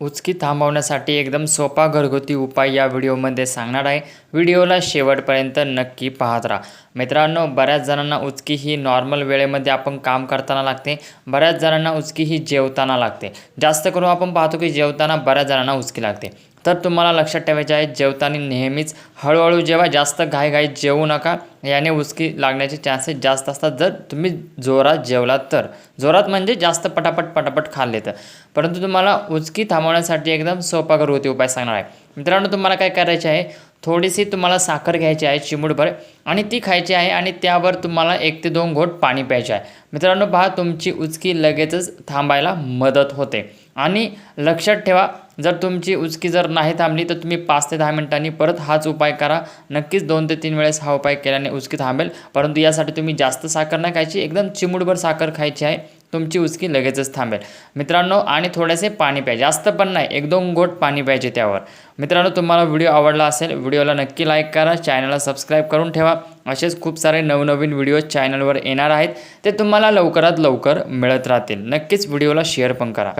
उचकी थांबवण्यासाठी एकदम सोपा घरगुती उपाय या व्हिडिओमध्ये सांगणार आहे. व्हिडिओला शेवटपर्यंत नक्की पाहत राहा. मित्रांनो बऱ्याच जणांना उचकी ही नॉर्मल वेळेमध्ये आपण काम करताना लागते. बऱ्याच जणांना उचकी ही जेवताना लागते. जास्त करून आपण पाहतो की जेवताना बऱ्याच जणांना उचकी लागते. तर तुम्हाला लक्षात ठेवायचे आहे जेवताना नेहमीच हळूहळू जेव्हा जास्त घाईघाईत जेवू नका. याने उचकी लागण्याचे चान्सेस जास्त असतात. जर तुम्ही जोरात जेवलात तर. जोरात म्हणजे जास्त पटापट पटापट खाल्ले तर. परंतु तुम्हाला उचकी थांबवण्यासाठी एकदम सोपा घरगुती उपाय सांगणार आहे. मित्रांनो तुम्हाला काय करायचे आहे? थोडीशी तुम्हाला साखर घ्यायची आहे चिमूटभर आणि ती खायची आहे आणि त्यावर तुम्हाला एक ते दोन घोट पाणी प्यायचे आहे. मित्रांनो पहा तुमची उचकी लगेचच थांबायला मदत होते. आणि लक्षात ठेवा जर तुमची उचकी जर नाही थांबली तर तुम्ही पाच ते दहा मिनिटांनी परत हाच उपाय करा. नक्कीच दोन ते तीन वेळेस हा उपाय केल्याने उचकी थांबेल. परंतु यासाठी तुम्ही जास्त साखर नाही खायची एकदम चिमुडभर साखर खायची आहे तुमची उचकी लगेचच थांबेल. मित्रांनो आणि थोडेसे पाणी प्यायचे जास्त पण नाही एक दोन गोट पाणी प्यायचे त्यावर. मित्रांनो तुम्हाला व्हिडिओ आवडला असेल व्हिडिओला नक्की लाईक करा चॅनलला सबस्क्राईब करून ठेवा. असेच खूप सारे नवनवीन व्हिडिओ चॅनलवर येणार आहेत ते तुम्हाला लवकरात लवकर मिळत राहतील. नक्कीच व्हिडिओला शेअर पण करा.